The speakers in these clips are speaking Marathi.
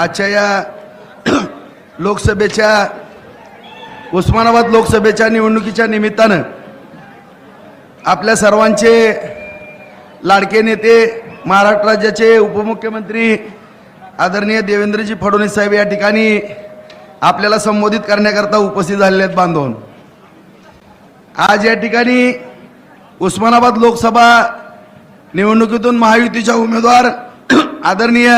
आजच्या या लोकसभेच्या उस्मानाबाद लोकसभेच्या निवडणुकीच्या निमित्तानं आपल्या सर्वांचे लाडके नेते महाराष्ट्र राज्याचे उपमुख्यमंत्री आदरणीय देवेंद्रजी फडणवीस साहेब या ठिकाणी आपल्याला संबोधित करण्याकरता उपस्थित झालेले आहेत बांधवन. आज या ठिकाणी उस्मानाबाद लोकसभा निवडणुकीतून महायुतीच्या उमेदवार आदरणीय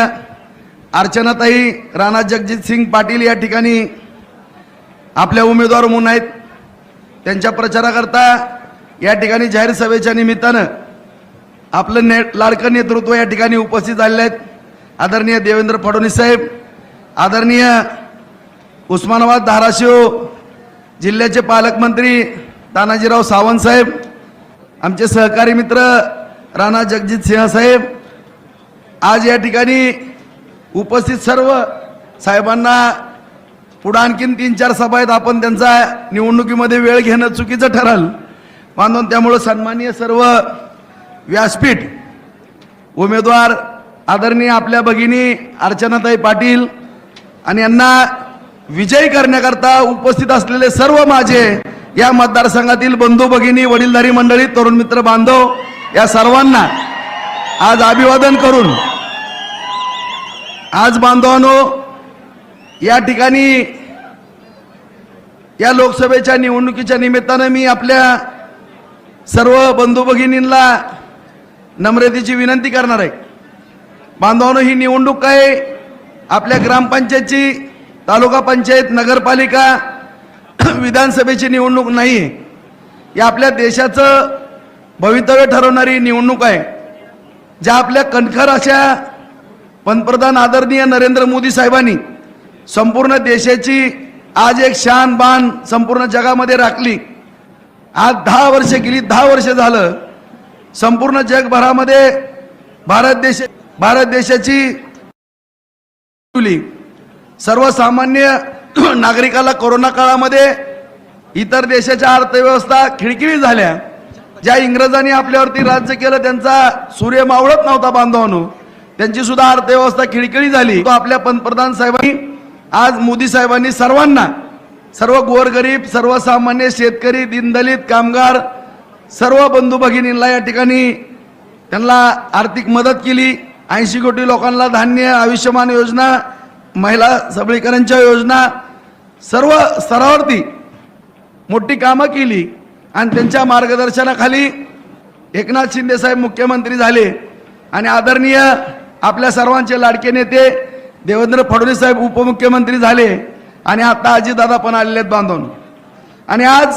अर्चनाताई राणा जगजित सिंग पाटील या ठिकाणी आपल्या उमेदवार म्हणून आहेत. त्यांच्या प्रचाराकरता या ठिकाणी जाहीर सभेच्या निमित्तानं आपलं ने लाडकं नेतृत्व या ठिकाणी उपस्थित झालेलं आहेत. आदरणीय देवेंद्र फडणवीस साहेब आदरणीय उस्मानाबाद धाराशिव जिल्ह्याचे पालकमंत्री तानाजीराव सावंत साहेब आमचे सहकारी मित्र राणा जगजित सिंह साहेब आज या ठिकाणी उपस्थित सर्व साहेबांना पुढं आणखीन तीन चार सभा आहेत. आपण त्यांचा निवडणुकीमध्ये वेळ घेणं चुकीचं ठरल. बांधून त्यामुळं सन्माननीय सर्व व्यासपीठ उमेदवार आदरणीय आपल्या भगिनी अर्चनाताई पाटील आणि यांना विजयी करण्याकरता उपस्थित असलेले सर्व माझे या मतदारसंघातील बंधू भगिनी वडीलधारी मंडळी तरुण मित्र बांधव या सर्वांना आज अभिवादन करून आज बांधवानो या ठिकाणी या लोकसभेच्या निवडणुकीच्या निमित्तानं मी आपल्या सर्व बंधू भगिनींना नम्रतेची विनंती करणार आहे. बांधवानो ही निवडणूक काय आपल्या ग्रामपंचायतची तालुका पंचायत नगरपालिका विधानसभेची निवडणूक नाही आहे. या आपल्या देशाचं भवितव्य ठरवणारी निवडणूक आहे. ज्या आपल्या कणखर अशा पंतप्रधान आदरणीय नरेंद्र मोदी साहेबांनी संपूर्ण देशाची आज एक शान बाण संपूर्ण जगामध्ये राखली. आज दहा वर्ष गेली दहा वर्ष झालं. संपूर्ण जगभरामध्ये भारत देश भारत देशाची ठेवली. सर्वसामान्य नागरिकाला कोरोना काळामध्ये इतर देशाच्या अर्थव्यवस्था खिळखिळी झाल्या. ज्या इंग्रजांनी आपल्यावरती राज्य केलं त्यांचा सूर्य मावळत नव्हता बांधवानो. त्यांची सुद्धा अर्थव्यवस्था खिळखिळी झाली. तो आपल्या पंतप्रधान साहेबांनी आज मोदी साहेबांनी सर्वांना सर्व गोरगरीब सर्वसामान्य शेतकरी दीनदलित कामगार सर्व बंधू भगिनींना या ठिकाणी त्यांना आर्थिक मदत केली. ऐंशी कोटी लोकांना धान्य आयुष्यमान योजना महिला सबलीकरणच्या योजना सर्व स्तरावरती मोठी कामं केली आणि त्यांच्या मार्गदर्शनाखाली एकनाथ शिंदे साहेब मुख्यमंत्री झाले. आणि आदरणीय आपल्या सर्वांचे लाडके नेते देवेंद्र फडणवीस साहेब उपमुख्यमंत्री झाले आणि आता अजितदादा पण आलेले आहेत बांधून. आणि आज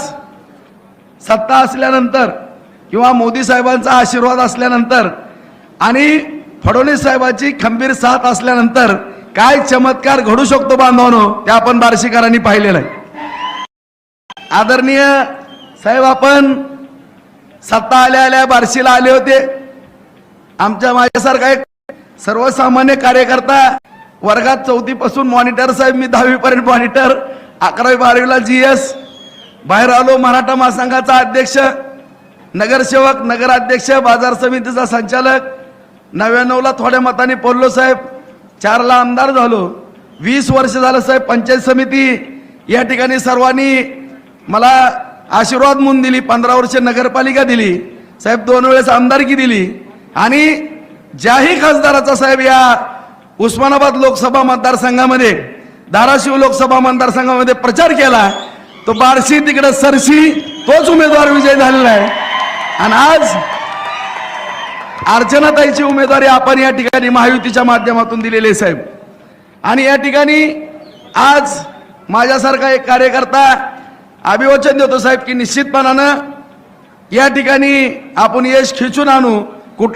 सत्ता असल्यानंतर किंवा मोदी साहेबांचा आशीर्वाद असल्यानंतर आणि फडणवीस साहेबांची खंबीर साथ असल्यानंतर काय चमत्कार घडू शकतो बांधवानो ते आपण बार्शीकरांनी पाहिलेलं आहे. आदरणीय साहेब आपण सत्ता आल्या आल्या बार्शीला आले होते. आमच्या माझ्यासारखा एक सर्वसामान्य कार्यकर्ता वर्गात चौथी पासून मॉनिटर साहेब मी दहावी पर्यंत मॉनिटर अकरावी बारावीला जी एस बाहेर आलो मराठा महासंघाचा अध्यक्ष नगरसेवक नगराध्यक्ष बाजार समितीचा संचालक. नव्याण्णवला थोड्या मताने पोल्लो साहेब. चारला आमदार झालो. वीस वर्ष झालं साहेब पंचायत समिती. या ठिकाणी सर्वांनी मला आशीर्वाद म्हणून दिली पंधरा वर्ष नगरपालिका दिली. साहेब दोन वेळेस आमदारकी दिली. आणि ज्याही खासदाराचा साहेब या उस्मानाबाद लोकसभा मतदारसंघामध्ये धाराशिव लोकसभा मतदारसंघामध्ये प्रचार केला. तो बारशी तिकडे सरशी तोच उमेदवार विजय झालेला आहे. आणि आज अर्चनाताईची उमेदवारी आपण या ठिकाणी महायुतीच्या माध्यमातून दिलेली आहे साहेब. आणि या ठिकाणी आज माझ्यासारखा एक कार्यकर्ता अभिवचन देतो साहेब की निश्चितपणानं या ठिकाणी आपण यश खिचून आणू.